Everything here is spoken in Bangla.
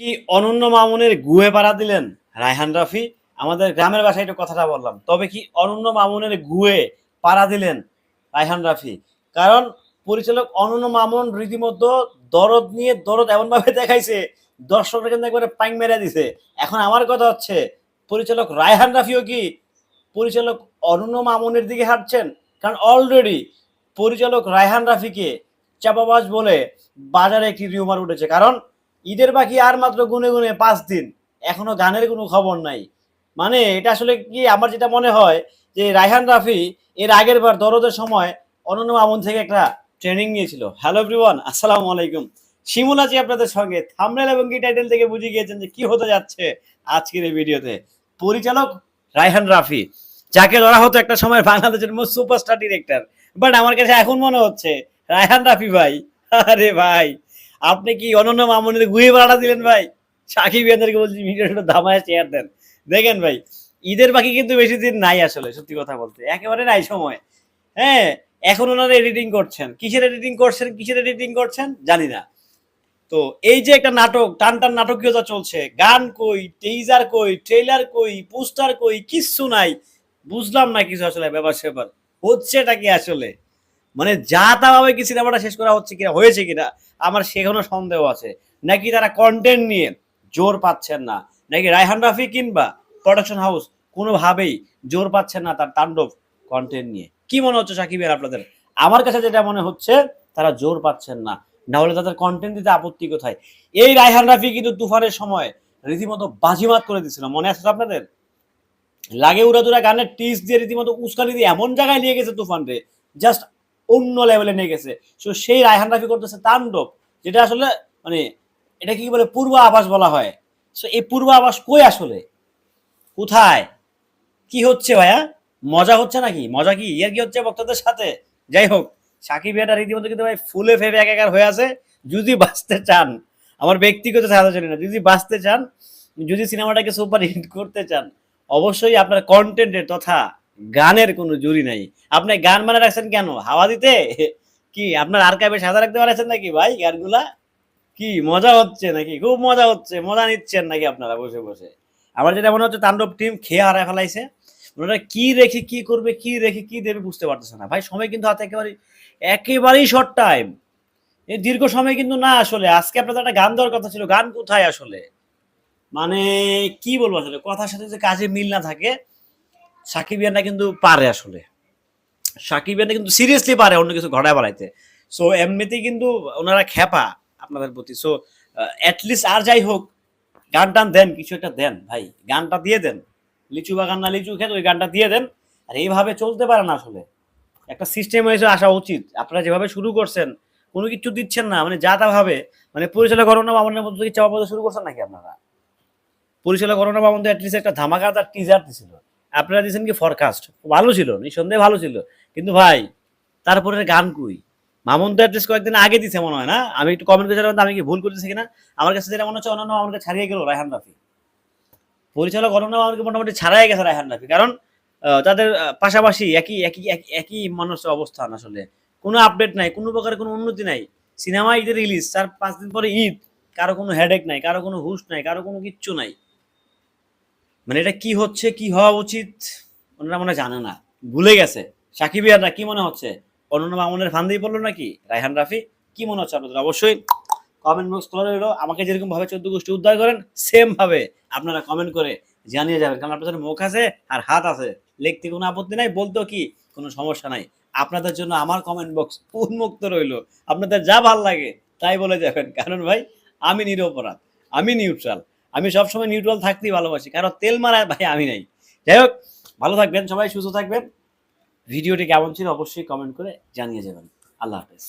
কি অনন্য মামুনের গুহে পাড়া দিলেন? রায়হান রাফি, আমাদের গ্রামের বাসায় একটু কথাটা বললাম। তবে কি অনন্য মামুনের গুহে পাড়া দিলেন রায়হান রাফি? কারণ পরিচালক অনন্য মামুন রীতিমতো দরদ নিয়ে দরদ এমনভাবে দেখাইছে, দর্শকরা কিন্তু একবারে পাইং মেরে দিছে। এখন আমার কথা হচ্ছে, পরিচালক রায়হান রাফিও কি পরিচালক অনন্য মামুনের দিকে হাঁটছেন? কারণ অলরেডি পরিচালক রায়হান রাফিকে চাপাবাজ বলে বাজারে একটি রিউমার উঠেছে। কারণ ঈদের বাকি আর মাত্র গুনে গুনে পাঁচ দিন। এখনও গানের কোনো খবর নাই। মানে এটা আসলে কি আমার যেটা মনে হয় যে রায়হান রাফি এর আগের বার দরদের সময় অনন্য মামুন থেকে একটা ট্রেনিং নিয়েছিল। হ্যালো এভরিওয়ান আসসালামু আলাইকুম। আছি আপনাদের সঙ্গে। থামনেল এবং কি টাইটেল থেকে বুঝে গিয়েছেন যে কি হতে যাচ্ছে আজকের এই ভিডিওতে। পরিচালক রায়হান রাফি, যাকে ধরা হতো একটা সময় বাংলাদেশের মোস্ট সুপারস্টার ডিরেক্টর বাট আমার কাছে এখন মনে হচ্ছে, রায়হান রাফি ভাই। আরে ভাই। আপনি কি অনন্য মামুনের গুয়ে ভাড়া দিলেন ভাই? সাকিব ইয়াদেরকে বলছি, ভিডিওটা দামায় চেয়ার দেন। দেখেন ভাই, ঈদের বাকি কিন্তু বেশি দিন নাই আসলে, সত্যি কথা বলতে। একেবারে নাই সময়। হ্যাঁ এখন ওনারা এডিটিং করছেন। কিসের এডিটিং করছেন, কিসের এডিটিং করছেন? জানি না। তো এই যে একটা নাটক, টান টান নাটকীয়তা চলছে। গান কই টেইজার কই ট্রেলার কই পোস্টার কই, কিচ্ছু নাই। বুঝলাম না কিছু আসলে ব্যাপার স্যাপার হচ্ছেটা কি আসলে? মানে যা তা ভাবে কি সিনেমাটা শেষ করা হচ্ছে কিনা, হয়েছে কিনা, আমার সেখানেও সন্দেহ আছে। নাকি তারা কন্টেন্ট নিয়ে জোর পাচ্ছেন না? নাকি রায়হান রাফি কিংবা প্রোডাকশন হাউস কোনোভাবেই জোর পাচ্ছেন না তার তাণ্ডব কন্টেন্ট নিয়ে? কি মনে হচ্ছে সাকিবের আপনাদের? আমার কাছে যেটা মনে হচ্ছে, তারা জোর পাচ্ছেন না। না হলে তাদের কন্টেন্ট দিতে আপত্তি কোথায়? এই রায়হান রাফি কিন্তু তুফানের সময় রীতিমতো বাজিমাত করে দিচ্ছিল মনে আছে আপনাদের? লাগে উড়াদুরা গানের টিস দিয়ে রীতিমতো উস্কানি দিয়ে এমন জায়গায় নিয়ে গেছে তুফান রে। জাস্ট অন্য লেভেলে নিয়ে গেছে। সো সেই রায়হান রাফি করতেছে তাণ্ডব, যেটা আসলে মানে এটা কি বলে পূর্ব আবাস বলা হয়। সো এই পূর্ব আবাস কই আসলে? কোথায়? কি হচ্ছে ভাইয়া? মজা হচ্ছে নাকি? মজা কি? ইয়ার কি হচ্ছে বক্তাদের সাথে? যাই হোক, সাকিব এটা রীতিমতো কিন্তু ভাই ফুলে ফেপে একাকার হয়ে আছে, যদি বাঁচতে চান, আমার ব্যক্তিগত সাহায্য সাজেশন না, যদি বাঁচতে চান, যদি সিনেমাটাকে সুপার হিট করতে চান, অবশ্যই আপনার কন্টেন্টের তথা গানের কোনো জুরি নাই। আপনি গান মানে রাখছেন কেন? হাওয়া দিতে? কি, আপনার আর্কাইভে সাজা রাখতে পারছেন নাকি ভাই গানগুলা? কি, মজা হচ্ছে নাকি? খুব মজা হচ্ছে, মজা নিচ্ছেন নাকি আপনারা বসে বসে? আমার যেটা মনে হচ্ছে, তাণ্ডব টিম খেয়ে হারায় ফেলাইছে। ওনারা কি রেখে কি করবে, কি রেখে কি দেবে বুঝতে পারতেছে না। ভাই, সময় কিন্তু হাতে একেবারে একেবারেই শর্ট টাইম এই দীর্ঘ সময় কিন্তু না আসলে। আজকে আপনাদের একটা গান দেওয়ার কথা ছিল। গান কোথায় আসলে? মানে কি বলব আসলে? কথার সাথে যে কাজে মিল না থাকে। সাকিবিয়ানরা কিন্তু পারে আসলে। সাকিবিয়ানরা কিন্তু সিরিয়াসলি পারে অন্য কিছু ঘটায় বাড়াইতে। সো এমনিতেই কিন্তু ওনারা খেপা আপনাদের প্রতি। সো অ্যাটলিস্ট আর যাই হোক গান টান দেন, কিছু একটা দেন ভাই। গানটা দিয়ে দেন। লিচু বাগান না লিচু খেত, ওই গানটা দিয়ে দেন। আর এইভাবে চলতে পারে না আসলে। একটা সিস্টেম হয়েছে, আসা উচিত। আপনারা যেভাবে শুরু করছেন, কোনো কিছু দিচ্ছেন না। মানে যা তা ভাবে মানে পরিচালক করোনা বামনের মধ্যে কি শুরু করছেন নাকি আপনারা? পরিচালক করোনা বামন অ্যাটলিস্ট একটা ধামাকাদার টিজার দিছিল। আপনারা দিয়েছেন কি ফরকাস্ট ভালো ছিল, নিঃসন্দেহে ভালো ছিল। কিন্তু ভাই তারপরে গান কুই? মামুন তো অ্যাটলিস্ট কয়েকদিন আগে দিছে মনে হয় না? আমি একটু কমেন্ট করেছিলাম আমি কি ভুল করতেছি কিনা? আমার কাছে যেটা মনে হচ্ছে, অন্যান্য আমাকে ছাড়িয়ে গেল, রায়হান রাফি। পরিচালক অনন্য আমাকে মোটামুটি ছাড়াই গেছে রায়হান রাফি। কারণ তাদের পাশাপাশি একই একই একই- মানুষের অবস্থান আসলে। কোনো আপডেট নাই, কোনো প্রকার কোনো উন্নতি নাই। সিনেমা ঈদের রিলিজ তার পাঁচ দিন পরে ঈদ। কারও কোনো হেডেক নাই, কারও কোনো হুশ নাই, কারও কোনো কিচ্ছু নাই। মানে এটা কি হচ্ছে, কি হওয়া উচিত ওনারা মনে জানে না। ভুলে গেছে। সাকিব ইয়াররা কি মনে হচ্ছে? অনন্য মামুনের ফান্দেই পড়ল নাকি? রায়হান রাফি, কি মনে হচ্ছে আপনাদের? অবশ্যই কমেন্ট বক্স খোলা রইল। আমাকে যেরকম ভাবে চোদ্দ গোষ্ঠী উদ্ধার করেন সেম ভাবে আপনারা কমেন্ট করে জানিয়ে যাবেন। কারণ আপনাদের মুখ আছে আর হাত আছে। লিখতে কোনো আপত্তি নাই, বলতেও কি কোনো সমস্যা নাই। আপনাদের জন্য আমার কমেন্ট বক্স উন্মুক্ত রইল। আপনাদের যা ভালো লাগে তাই বলে যাবেন। কারণ ভাই, আমি নিরপরাধ, আমি নিউট্রাল আমি সবসময় নিউট্রাল থাকতেই ভালোবাসি, কারণ তেল মারা ভাই আমি নাই। যাই হোক, ভালো থাকবেন, সবাই সুস্থ থাকবেন। ভিডিওটি কেমন ছিল অবশ্যই কমেন্ট করে জানিয়ে যাবেন। আল্লাহ হাফেজ।